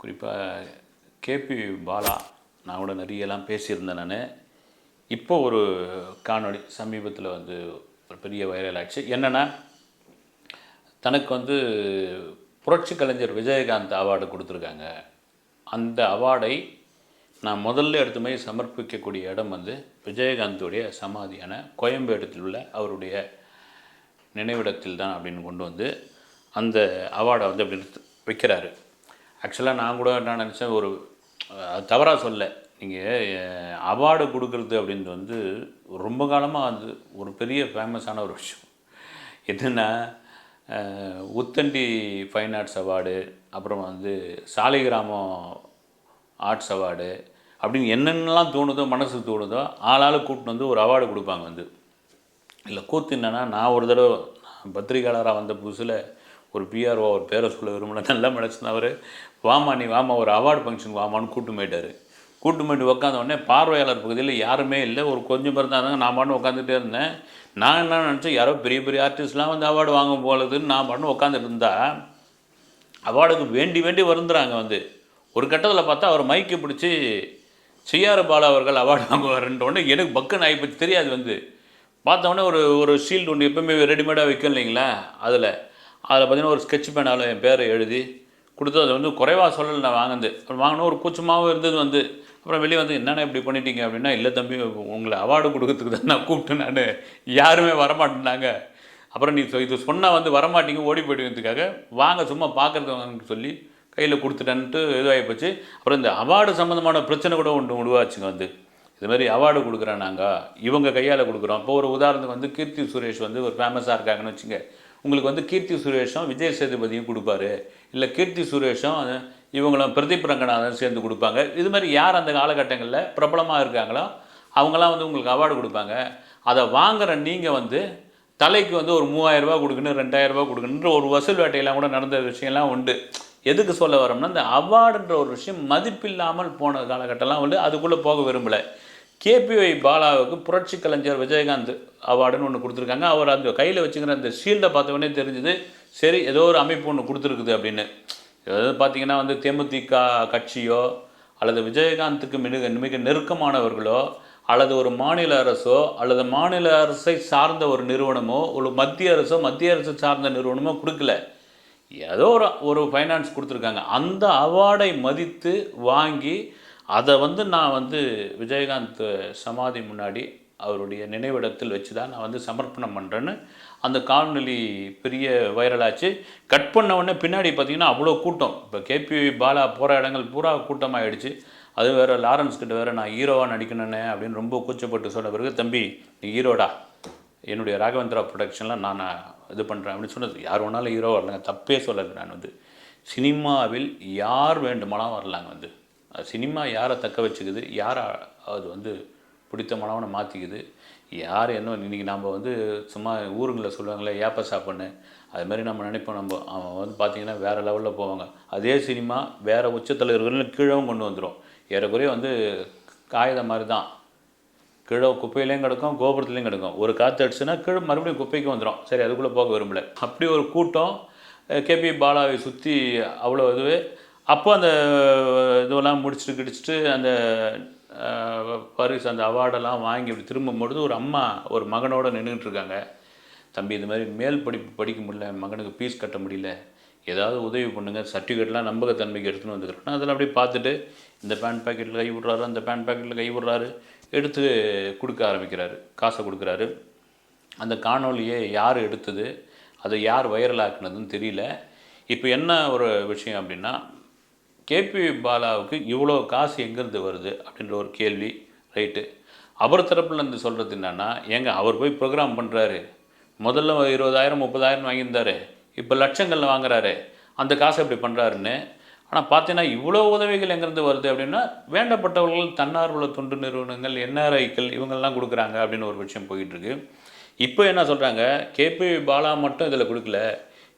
குறிப்பாக கேபி பாலா நான் கூட நிறையலாம் பேசியிருந்தேன் நான். இப்போ ஒரு காணொளி சமீபத்தில் வந்து ஒரு பெரிய வைரல் ஆச்சு. என்னென்னா தனக்கு வந்து புரட்சி கலைஞர் விஜயகாந்த் அவார்டு கொடுத்துருக்காங்க. அந்த அவார்டை நான் முதல்ல எடுத்து போய் சமர்ப்பிக்கக்கூடிய இடம் வந்து விஜயகாந்துடைய சமாதியான கோயம்பேடத்தில் உள்ள அவருடைய நினைவிடத்தில் தான் அப்படின்னு கொண்டு வந்து அந்த அவார்டை வந்து அப்படி வைக்கிறாரு. ஆக்சுவலாக நான் கூட என்ன நினச்சேன் ஒரு தவறாக சொல்ல. நீங்கள் அவார்டு கொடுக்குறது அப்படின்றது வந்து ரொம்ப காலமாக வந்து ஒரு பெரிய ஃபேமஸான ஒரு விஷயம். என்னென்னா உத்தண்டி ஃபைன் ஆர்ட்ஸ் அவார்டு அப்புறம் வந்து சாலிகிராமம் ஆர்ட்ஸ் அவார்டு அப்படின்னு என்னென்னலாம் தோணுதோ மனசுக்கு தோணுதோ ஆளாளு கூப்பிட்டு வந்து ஒரு அவார்டு கொடுப்பாங்க வந்து. இல்லை கூத்து என்னன்னா நான் ஒரு தடவை நான் பத்திரிகையாளராக வந்த புதுசில் ஒரு பிஆர்ஓ ஒரு பேரை சொல்ல விரும்பல. நல்லா மனசுனவர் வாமா நீ வாமா ஒரு அவார்டு ஃபங்க்ஷன் வாமான்னு கூட்டு போயிட்டார். கூட்டு போயிட்டு உட்காந்த உடனே பார்வையாளர் பகுதியில் யாருமே இல்லை. ஒரு கொஞ்சம் பேர் தான் இருந்தாங்க. நான் பாட்டு உட்காந்துட்டே இருந்தேன். நான் என்ன நினச்சேன்? யாரோ பெரிய பெரிய ஆர்டிஸ்ட்லாம் வந்து அவார்டு வாங்க போலதுன்னு நான் பாட்டு உட்காந்துட்டு இருந்தா அவார்டுக்கு வேண்டி வேண்டி வருந்துறாங்க வந்து. ஒரு கட்டத்தில் பார்த்தா அவர் மைக்கை பிடிச்சி சிஆர் பாலா அவர்கள் அவார்டு வாங்குவார்ன்ற உடனே எனக்கு பக்குன்னு ஆகிப்போச்சு தெரியாது வந்து. பார்த்தோன்னே ஒரு ஒரு ஷீல்டு ஒன்று எப்பவுமே ரெடிமேடாக வைக்கும் இல்லைங்களா? அதில். அதில் பார்த்தீங்கன்னா ஒரு ஸ்கெட்ச் பேனாலும் என் பேரை எழுதி கொடுத்து அதை வந்து குறைவாக சொல்லலை நான் வாங்கினது. அப்புறம் வாங்கினோம் ஒரு கூச்சமாகவும் இருந்தது வந்து. அப்புறம் வெளியே வந்து என்னென்ன இப்படி பண்ணிட்டீங்க? அப்படின்னா இல்லை தம்பி உங்களை அவார்டு கொடுக்கறதுக்கு தான் நான் கூப்பிட்டு நான். யாருமே வரமாட்டேனாங்க அப்புறம் நீ இது சொன்னால் வந்து வரமாட்டீங்க ஓடி போயிடுங்கிறதுக்காக வாங்க சும்மா பார்க்குறதுக்கு சொல்லி கையில் கொடுத்துட்டேன்ட்டு இதுவாகி போச்சு. அப்புறம் இந்த அவார்டு சம்மந்தமான பிரச்சனை கூட ஒன்று உருவாச்சுங்க வந்து. இது மாதிரி அவார்டு கொடுக்குறேன் நாங்கள் இவங்க கையால் கொடுக்குறோம். இப்போ ஒரு உதாரணத்துக்கு வந்து கீர்த்தி சுரேஷ் வந்து ஒரு ஃபேமஸாக இருக்காங்கன்னு வச்சுங்க. உங்களுக்கு வந்து கீர்த்தி சுரேஷும் விஜய் சேதுபதியும் கொடுப்பாரு. இல்லை கீர்த்தி சுரேஷும் இவங்களும் பிரதீப் ரங்கநாதன் சேர்ந்து கொடுப்பாங்க. இது மாதிரி யார் அந்த காலகட்டங்களில் பிரபலமாக இருக்காங்களோ அவங்களாம் வந்து உங்களுக்கு அவார்டு கொடுப்பாங்க. அதை வாங்குற நீங்கள் வந்து தலைக்கு வந்து ஒரு மூவாயிரரூபா கொடுக்கணும் ரெண்டாயிரரூபா கொடுக்கணுன்ற ஒரு வசூல் வேட்டையெல்லாம் கூட நடந்த விஷயம்லாம் உண்டு. எதுக்கு சொல்ல வரோம்னா இந்த அவார்டுன்ற ஒரு விஷயம் மதிப்பில்லாமல் போன காலகட்டம்லாம் வந்து அதுக்குள்ளே போக விரும்பலை. கேபிஒய் பாலாவுக்கு புரட்சி கலைஞர் விஜயகாந்த் அவார்டுன்னு ஒன்று கொடுத்துருக்காங்க. அவர் அந்த கையில் வச்சுக்கிற அந்த ஷீல்டை பார்த்த உடனே தெரிஞ்சுது சரி ஏதோ ஒரு அமைப்பு ஒன்று கொடுத்துருக்குது அப்படின்னு. அதாவது பார்த்தீங்கன்னா வந்து தேமுதிக கட்சியோ அல்லது விஜயகாந்துக்கு மிக மிக நெருக்கமானவர்களோ அல்லது ஒரு மாநில அரசோ அல்லது மாநில அரசை சார்ந்த ஒரு நிறுவனமோ ஒரு மத்திய அரசோ மத்திய அரசு சார்ந்த நிறுவனமோ கொடுக்கல. ஏதோ ஒரு ஒரு ஃபைனான்ஸ் கொடுத்துருக்காங்க. அந்த அவார்டை மதித்து வாங்கி அதை வந்து நான் வந்து விஜயகாந்த் சமாதி முன்னாடி அவருடைய நினைவிடத்தில் வச்சு தான் நான் வந்து சமர்ப்பணம் பண்ணுறேன்னு அந்த காணொலி பெரிய வைரலாச்சு. கட் பண்ண உடனே பின்னாடி பார்த்தீங்கன்னா அவ்வளோ கூட்டம். இப்போ கேபி பாலா போகிற இடங்கள் பூரா கூட்டமாகிடுச்சு அது வேறு லாரன்ஸ் கிட்ட வேறு நான் ஹீரோவாக நடிக்கணுன்னு அப்படின்னு ரொம்ப கூச்சப்பட்டு சொன்ன பிறகு தம்பி நீ ஹீரோடா. என்னுடைய ராகவேந்திரா ப்ரொடக்ஷனில் நான் இது பண்ணுறேன் அப்படின்னு சொன்னது. யார் வேணாலும் ஹீரோ வரலங்க. தப்பே சொல்லலை நான் வந்து. சினிமாவில் யார் வேண்டுமானாலும் வரலாங்க வந்து. சினிமா யாரை தக்க வச்சுக்குது? யாரை அது வந்து பிடித்த மனவனை மாற்றிக்குது யார் என்ன இன்றைக்கி நாம் வந்து சும்மா ஊருங்களில் சொல்லுவாங்களே ஏப்ப சாப்பிட்ணு அது மாதிரி நம்ம நினைப்போம். நம்ம அவன் வந்து பார்த்திங்கன்னா வேறு லெவலில் போவாங்க. அதே சினிமா வேறு உச்சத்தலைவர்கள் கீழவும் கொண்டு வந்துடும் ஏறக்குறைய வந்து காகிதம் மாதிரி தான். கீழே குப்பையிலையும் கிடக்கும் கோபுரத்துலேயும் கிடக்கும். ஒரு காற்று அடிச்சுன்னா கீழே மறுபடியும் குப்பைக்கு வந்துடும் சரி அதுக்குள்ளே போக விரும்பல. அப்படி ஒரு கூட்டம் கேபி பாலாவை சுற்றி அவ்வளோ இதுவே அப்போ அந்த இதுவெல்லாம் முடிச்சுட்டு கிடிச்சிட்டு அந்த பரிசு அந்த அவார்டெல்லாம் வாங்கி இப்படி திரும்பும்பொழுது ஒரு அம்மா ஒரு மகனோட நின்றுட்டு இருக்காங்க தம்பி இது மாதிரி மேல் படிப்பு படிக்க முடியல மகனுக்கு ஃபீஸ் கட்ட முடியல. ஏதாவது உதவி பண்ணுங்கள் சர்டிஃபிகேட்லாம் நம்பகத்தன்மைக்கு எடுத்துன்னு வந்துக்கிறோம் அதெல்லாம் அப்படியே பார்த்துட்டு இந்த பேண்ட் பாக்கெட்டில் கை விட்றாரு அந்த பேண்ட் பாக்கெட்டில் கை விட்றாரு. எடுத்து கொடுக்க ஆரம்பிக்கிறாரு. காசை கொடுக்குறாரு. அந்த காணொலியை யார் எடுத்தது? அதை யார் வைரலாக்குனதுன்னு தெரியல. இப்போ என்ன ஒரு விஷயம் அப்படின்னா கேபி பாலாவுக்கு இவ்வளோ காசு எங்கேருந்து வருது அப்படின்ற ஒரு கேள்வி ரைட்டு. அவர் தரப்புலேருந்து சொல்கிறது என்னென்னா ஏங்க அவர் போய் ப்ரோக்ராம் பண்ணுறாரு முதல்ல இருபதாயிரம் முப்பதாயிரம் வாங்கியிருந்தாரு. இப்போ லட்சங்களில் வாங்குறாரு. அந்த காசை இப்படி பண்ணுறாருன்னு ஆனால் பார்த்தீங்கன்னா இவ்வளோ உதவிகள் எங்கேருந்து வருது அப்படின்னா வேண்டப்பட்டவர்கள் தன்னார்வல தொண்டு நிறுவனங்கள் என்ஆர்ஐக்கள் இவங்கெல்லாம் கொடுக்குறாங்க அப்படின்னு ஒரு விஷயம் போயிட்டுருக்கு. இப்போ என்ன சொல்கிறாங்க கேபி பாலா மட்டும் இதில் கொடுக்கல.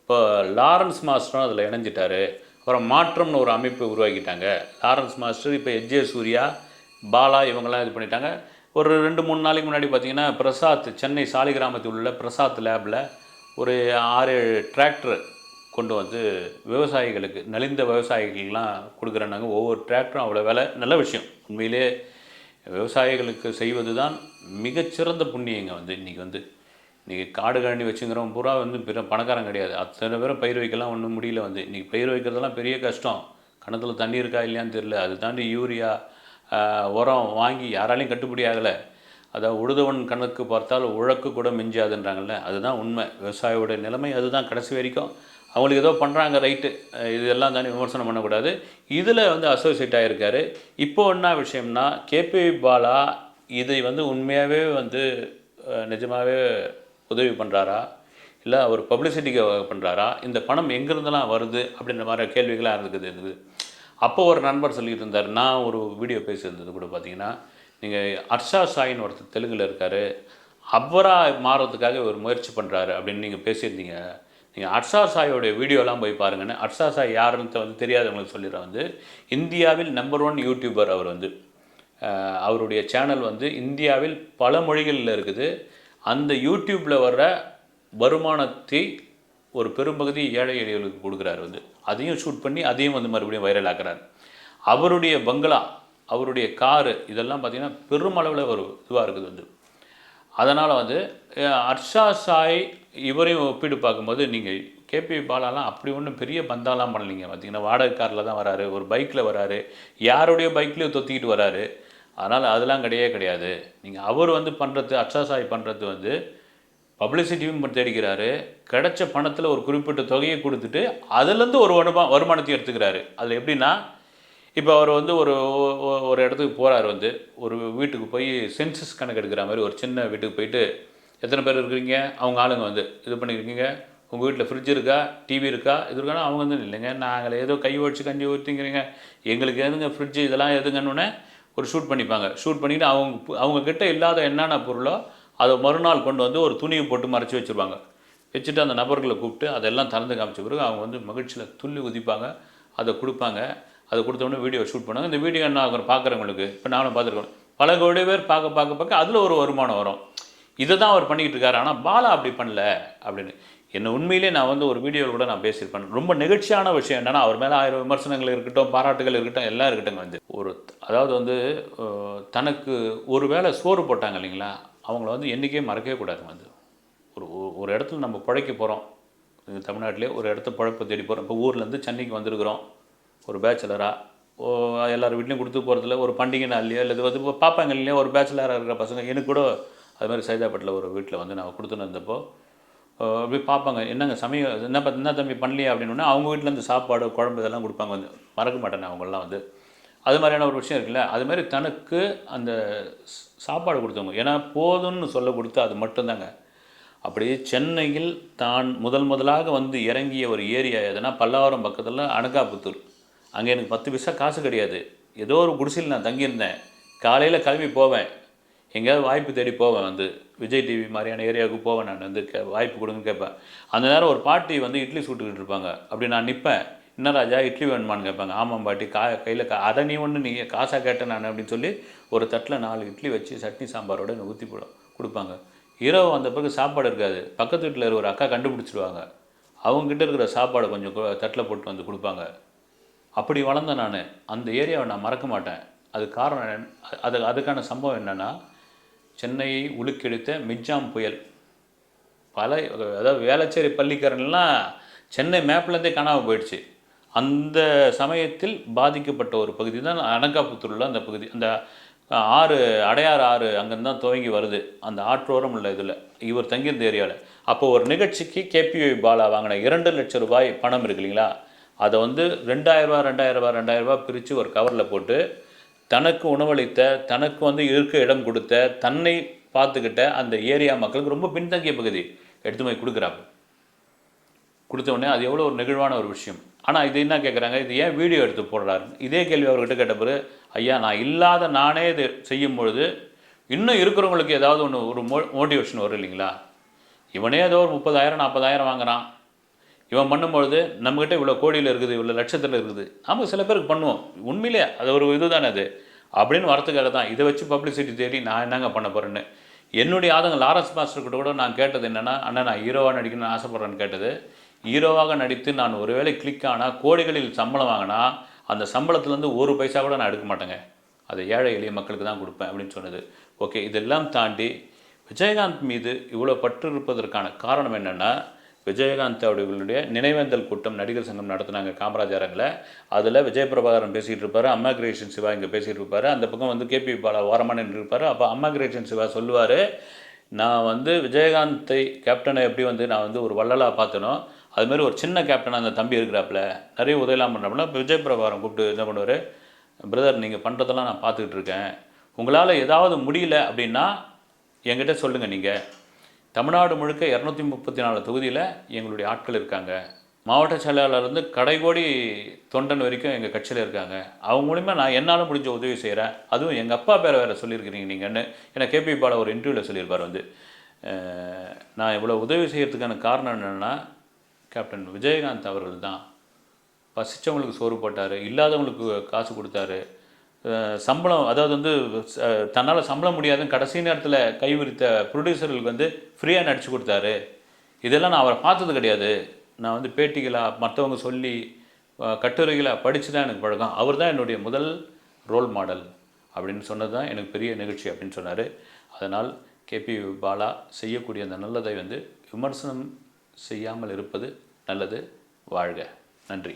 இப்போ லாரன்ஸ் மாஸ்டரும் அதில் இணைஞ்சிட்டாரு. அப்புறம் மாற்றம்னு ஒரு அமைப்பு உருவாக்கிட்டாங்க. லாரன்ஸ் மாஸ்டர் இப்போ எஜ்ஜே சூர்யா பாலா இவங்கெல்லாம் இது பண்ணிட்டாங்க. ஒரு ரெண்டு மூணு நாளைக்கு முன்னாடி பார்த்தீங்கன்னா பிரசாத் சென்னை சாலிகிராமத்தில் உள்ள பிரசாத் லேபில் ஒரு ஆறு ஏழு டிராக்டர் கொண்டு வந்து விவசாயிகளுக்கு நலிந்த விவசாயிகளுக்கெல்லாம் கொடுக்குறேன்னாங்க. ஒவ்வொரு டிராக்டரும் அவ்வளோ விலை. நல்ல விஷயம். உண்மையிலே விவசாயிகளுக்கு செய்வது தான் மிகச்சிறந்த புண்ணியங்க வந்து இன்றைக்கி வந்து. இன்றைக்கி காடு கழனி வச்சுங்கிறவன் பூரா வந்து பிற பணக்காரன் கிடையாது. அத்தனை பேரும் பயிர் வைக்கலாம் ஒன்றும் முடியல வந்து. இன்றைக்கி பயிர் வைக்கிறதெல்லாம் பெரிய கஷ்டம். கணத்தில் தண்ணி இருக்கா இல்லையான்னு தெரில அது தாண்டி யூரியா உரம் வாங்கி யாராலையும் கட்டுப்படி ஆகலை. அதாவது உழுதவன் கணக்கு பார்த்தால் உழக்கு கூட மிஞ்சாதுன்றாங்கல்ல. அதுதான் உண்மை. விவசாயியோட நிலைமை அதுதான் கடைசி வரைக்கும். அவங்களுக்கு ஏதோ பண்ணுறாங்க ரைட்டு. இதெல்லாம் தானே விமர்சனம் பண்ணக்கூடாது. இதில் வந்து அசோசியேட் ஆகிருக்காரு இப்போ என்ன விஷயம்னா கேபி பாலா இதை வந்து உண்மையாகவே வந்து நிஜமாகவே உதவி பண்ணுறாரா இல்லை அவர் பப்ளிசிட்டிக்கு பண்ணுறாரா இந்த பணம் எங்கேருந்தெல்லாம் வருது? அப்படின்ற மாதிரி கேள்விகளாக இருந்துக்குது இருந்தது. அப்போ ஒரு நண்பர் சொல்லிட்டு இருந்தார். நான் ஒரு வீடியோ பேசியிருந்தது கூட பார்த்தீங்கன்னா நீங்கள் அர்ஷா சாயின்னு ஒருத்தர் தெலுங்கில் இருக்கார். அவராக மாறுறதுக்காக ஒரு முயற்சி பண்ணுறாரு அப்படின்னு நீங்கள் பேசியிருந்தீங்க. நீங்கள் அர்ஷா சாயோடைய வீடியோலாம் போய் பாருங்கன்னு அர்ஷா சாய் யாருன்னு வந்து தெரியாதவங்களுக்கு சொல்லிடுறேன் வந்து இந்தியாவில் நம்பர் ஒன் யூடியூபர் அவர் வந்து. அவருடைய சேனல் வந்து இந்தியாவில் பல மொழிகளில் இருக்குது. அந்த யூடியூப்பில் வர்ற வருமானத்தை ஒரு பெரும்பகுதி ஏழை எளியவர்களுக்கு கொடுக்குறாரு வந்து. அதையும் ஷூட் பண்ணி அதையும் வந்து மறுபடியும் வைரல் ஆக்குறாரு. அவருடைய பங்களா அவருடைய காரு இதெல்லாம் பார்த்திங்கன்னா பெருமளவில் ஒரு இதுவாக இருக்குது வந்து. அதனால் வந்து அர்ஷா சாய் இவரையும் ஒப்பிட்டு பார்க்கும்போது நீங்கள் கேபி பாலாலாம் அப்படி ஒன்றும் பெரிய பந்தாலாம் பண்ணலைங்க. பார்த்தீங்கன்னா வாடகை காரில் தான் வராரு ஒரு பைக்கில் வராரு யாருடைய பைக்லேயும் தொத்திக்கிட்டு வராரு. அதனால் அதெல்லாம் கிடையவே கிடையாது. நீங்கள் அவர் வந்து பண்ணுறது அச்சாசாய் பண்ணுறது வந்து பப்ளிசிட்டியும் தேடிக்கிறாரு. கிடைச்ச பணத்தில் ஒரு குறிப்பிட்ட தொகையை கொடுத்துட்டு அதுலேருந்து ஒரு வருமா வருமானத்தையும் எடுத்துக்கிறாரு. அதில் எப்படின்னா இப்போ அவர் வந்து ஒரு ஒரு இடத்துக்கு போகிறார் வந்து ஒரு வீட்டுக்கு போய் சென்சஸ் கணக்கு எடுக்கிற மாதிரி ஒரு சின்ன வீட்டுக்கு போயிட்டு எத்தனை பேர் இருக்கிறீங்க? அவங்க ஆளுங்க வந்து இது பண்ணியிருக்கீங்க உங்கள் வீட்டில் ஃப்ரிட்ஜ் இருக்கா? டிவி இருக்கா? இது இருக்கானா அவங்க வந்து இல்லைங்க நாங்கள் ஏதோ கை ஒழிச்சு கஞ்சி ஊற்றிங்கிறீங்க எங்களுக்கு எதுங்க ஃப்ரிட்ஜ் இதெல்லாம் எதுங்கன்னு ஒரு ஷூட் பண்ணிப்பாங்க. ஷூட் பண்ணிக்கிட்டு அவங்க அவங்கக்கிட்ட இல்லாத என்னென்ன பொருளோ அதை மறுநாள் கொண்டு வந்து ஒரு துணியை போட்டு மறைச்சி வச்சுருவாங்க. வச்சுட்டு அந்த நபர்களை கூப்பிட்டு அதெல்லாம் திறந்து காமிச்ச பிறகு அவங்க வந்து மகிழ்ச்சியில் துள்ளி குதிப்பாங்க. அதை கொடுப்பாங்க. அதை கொடுத்தோடனே வீடியோ ஷூட் பண்ணுவாங்க. இந்த வீடியோ என்ன ஆகும் பார்க்குறவங்களுக்கு இப்போ நானும் பார்த்துருக்கோம் பல கோடி பேர் பார்க்க பார்க்க பார்க்க அதில் ஒரு வருமானம் வரும். இதை தான் அவர் பண்ணிக்கிட்டு இருக்காரு. ஆனால் பாலா அப்படி பண்ணல அப்படின்னு. என்ன உண்மையிலே நான் வந்து ஒரு வீடியோவில் கூட நான் பேசியிருப்பேன். ரொம்ப நிகழ்ச்சியான விஷயம் என்னன்னா அவர் மேலே ஆயிரம் விமர்சனங்கள் இருக்கட்டும் பாராட்டுகள் இருக்கட்டும் எல்லாம் இருக்கட்டும் வந்து. ஒரு அதாவது வந்து தனக்கு ஒரு வேளை சோறு போட்டாங்க இல்லைங்களா அவங்கள வந்து என்றைக்கே மறக்கவே கூடாது வந்து. ஒரு ஒரு- ஒரு இடத்துல நம்ம பிழைக்க போகிறோம் தமிழ்நாட்டிலே ஒரு இடத்த பழப்பை தேடி போகிறோம் இப்போ ஊர்லேருந்து சென்னைக்கு வந்திருக்கிறோம். ஒரு பேச்சுலராக எல்லார் வீட்லேயும் கொடுத்து போகிறதுல ஒரு பண்டிகை நாள்லையோ இல்லை வந்து இப்போ பார்ப்பாங்க இல்லையா ஒரு பேச்சுலராக இருக்கிற பசங்க எனக்கு கூட அது மாதிரி சைதாப்பேட்டில் ஒரு வீட்டில் வந்து நான் கொடுத்துன்னு இருந்தப்போ அஹ் பார்ப்பாங்க. என்னங்க சமயம் என்ன என்ன தம்பி பண்ணலையா அப்படின்னு அவங்க வீட்டிலேருந்து சாப்பாடு குழம்பு இதெல்லாம் கொடுப்பாங்க. வந்து மறக்க மாட்டேன் நான் அவங்கெல்லாம் வந்து. அது மாதிரியான ஒரு விஷயம் இருக்குல்ல. அது மாதிரி தனக்கு அந்த ஸ்- சாப்பாடு கொடுத்தவங்க. ஏன்னா போதும்னு சொல்ல கொடுத்து அது மட்டும்தாங்க. அப்படி சென்னையில் தான் முதல் முதலாக வந்து இறங்கிய ஒரு ஏரியா எதுனா பல்லாவரம் பக்கத்தில் அனகாபுத்தூர். அங்கே எனக்கு பத்து பைசா காசு கிடையாது. ஏதோ ஒரு குடிசையில் நான் தங்கியிருந்தேன். காலையில் கிளம்பி போவேன். எங்கேயாவது வாய்ப்பு தேடி போவேன் வந்து. விஜய் டிவி மாதிரியான ஏரியாவுக்கு போவேன் நான் வந்து கே வாய்ப்பு கொடுங்கன்னு கேட்பேன். அந்த நேரம் ஒரு பாட்டி வந்து இட்லி சுட்டுக்கிட்டு இருப்பாங்க. அப்படி நான் நிற்பேன் என்ன ராஜா இட்லி வேணுமான்னு கேட்பாங்க. ஆமாம் பாட்டி கா கையில் கா அதை நீ ஒன்று நீ காசாக கேட்டேன் நான் அப்படின்னு சொல்லி ஒரு தட்டில் நாலு இட்லி வச்சு சட்னி சாம்பாரோட எனக்கு ஊற்றி போடும் கொடுப்பாங்க. இரவு வந்த பிறகு சாப்பாடு இருக்காது. பக்கத்து வீட்டில் இருக்கிற ஒரு அக்கா கண்டுபிடிச்சிடுவாங்க அவங்ககிட்ட இருக்கிற சாப்பாடை கொஞ்சம் தட்டில் போட்டு வந்து கொடுப்பாங்க. அப்படி வளர்ந்தேன் நான். அந்த ஏரியாவை நான் மறக்க மாட்டேன். அது காரணம் அது அதுக்கான சம்பவம் என்னென்னா சென்னையை உலுக்கெடுத்த மிக்ஜாம் புயல். பல அதாவது வேளச்சேரி பள்ளிக்காரன்லாம் சென்னை மேப்லேருந்தே காணாமல் போயிடுச்சு. அந்த சமயத்தில் பாதிக்கப்பட்ட ஒரு பகுதி தான் அனங்காபுத்தூரில் அந்த பகுதி. அந்த ஆறு அடையாறு ஆறு அங்கேருந்து தான் துவங்கி வருது. அந்த ஆற்றோரம் உள்ள இதில் இவர் தங்கியிருந்த ஏரியாவில். அப்போ ஒரு நிகழ்ச்சிக்கு கேபிஐ பாலா வாங்கின இரண்டு லட்சம் ரூபாய் பணம் இருக்கு இல்லைங்களா? அதை வந்து ரெண்டாயிரரூபா ரெண்டாயிரரூபா ரெண்டாயிரரூபா பிரித்து ஒரு கவரில் போட்டு தனக்கு உணவளித்த தனக்கு வந்து இருக்க இடம் கொடுத்த தன்னை பார்த்துக்கிட்ட அந்த ஏரியா மக்களுக்கு ரொம்ப பின்தங்கிய பகுதி எடுத்து போய் கொடுக்குறாங்க. கொடுத்த உடனே அது எவ்வளோ ஒரு நெகிழ்வான ஒரு விஷயம். ஆனால் இது என்ன கேட்குறாங்க இது ஏன் வீடியோ எடுத்து போடுறாரு இதே கேள்வி அவர்கிட்ட கேட்ட பிறகு ஐயா நான் இல்லாத நானே இது செய்யும் பொழுது இன்னும் இருக்கிறவங்களுக்கு ஏதாவது ஒன்று ஒரு மோ மோட்டிவேஷன் வரும் இல்லைங்களா? இவனே ஏதோ ஒரு முப்பதாயிரம் நாற்பதாயிரம் வாங்குறான். இவன் பண்ணும்பொழுது நம்மக்கிட்ட இவ்வளோ கோடியில் இருக்குது இவ்வளோ லட்சத்தில் இருக்குது. நம்ம சில பேருக்கு பண்ணுவோம். உண்மையிலே அது ஒரு இதுதானே அது. அப்படின்னு வரத்துக்காக தான் இதை வச்சு பப்ளிசிட்டி தேடி நான் என்னங்க பண்ண போகிறேன்னு என்னுடைய ஆதங்கள் லாரன்ஸ் மாஸ்டர் கிட்ட கூட நான் கேட்டது என்னென்னா அண்ணா நான் ஹீரோவாக நடிக்கணும்னு ஆசைப்பட்றேன்னு கேட்டது. ஹீரோவாக நடித்து நான் ஒருவேளை கிளிக் ஆனால் கோடிகளில் சம்பளம் வாங்கினா அந்த சம்பளத்துலேருந்து ஒரு பைசா கூட நான் எடுக்க மாட்டேங்க. அதை ஏழை எளிய மக்களுக்கு தான் கொடுப்பேன் அப்படின்னு சொன்னது. ஓகே இதெல்லாம் தாண்டி விஜயகாந்த் மீது இவ்வளோ பற்று இருப்பதற்கான காரணம் என்னென்னா விஜயகாந்த் அவர்களுடைய நினைவேந்தல் கூட்டம் நடிகர் சங்கம் நடத்தினாங்க காமராஜ் அரங்கில் அதில் விஜய் பிரபாகரன் பேசிகிட்டு இருப்பார் அம்மா கிரியேஷன் சிவா இங்கே பேசிகிட்டு இருப்பார். அந்த பக்கம் வந்து கேபி பாலா ஓரமான இருப்பார் அப்போ அம்மா கிரியேஷன் சிவா சொல்லுவார் நான் வந்து விஜயகாந்தை கேப்டனை எப்படி வந்து நான் வந்து ஒரு வள்ளலாக பார்த்தனோ அதுமாரி ஒரு சின்ன கேப்டன் அந்த தம்பி இருக்கிறாப்புல நிறைய உதவிலாம் பண்ணுறாப்புல இப்போ விஜய் பிரபாகரன் கூப்பிட்டு என்ன பண்ணுவார் பிரதர் நீங்கள் பண்ணுறதெல்லாம் நான் பார்த்துக்கிட்டு இருக்கேன். உங்களால் ஏதாவது முடியல அப்படின்னா என்கிட்ட சொல்லுங்கள் நீங்கள் தமிழ்நாடு முழுக்க இரநூத்தி முப்பத்தி நாலு தொகுதியில் எங்களுடைய ஆட்கள் இருக்காங்க. மாவட்ட செயலாளர்லேருந்து கடைகோடி தொண்டன் வரைக்கும் எங்கள் கட்சியில் இருக்காங்க. அவங்க மூலிமா நான் என்னால் முடிஞ்ச உதவி செய்கிறேன் அதுவும் எங்கள் அப்பா பேரை வேறு சொல்லியிருக்கிறீங்க நீங்கள்னு ஏன்னா கேபி பால ஒரு இன்டர்வியூவில் சொல்லியிருப்பார் வந்து. நான் இவ்வளோ உதவி செய்கிறதுக்கான காரணம் என்னென்னா கேப்டன் விஜயகாந்த் அவர்கள் தான். பசித்தவங்களுக்கு சோறு போட்டார் இல்லாதவங்களுக்கு காசு கொடுத்தாரு. சம்பளம் அதாவது வந்து தன்னால் சம்பளம் முடியாதுன்னு கடைசி நேரத்தில் கைவிரித்த ப்ரொடியூசர்களுக்கு வந்து ஃப்ரீயாக நடித்து கொடுத்தாரு. இதெல்லாம் நான் அவரை பார்த்தது கிடையாது. நான் வந்து பேட்டிகளாக மற்றவங்க சொல்லி கட்டுரைகளாக படித்து தான் எனக்கு பழக்கம். அவர் தான் என்னுடைய முதல் ரோல் மாடல் அப்படின்னு சொன்னது தான் எனக்கு பெரிய நிகழ்ச்சி அப்படின்னு சொன்னார். அதனால் கேபி பாலா செய்யக்கூடிய அந்த நல்லதை வந்து விமர்சனம் செய்யாமல் இருப்பது நல்லது. வாழ்க. நன்றி.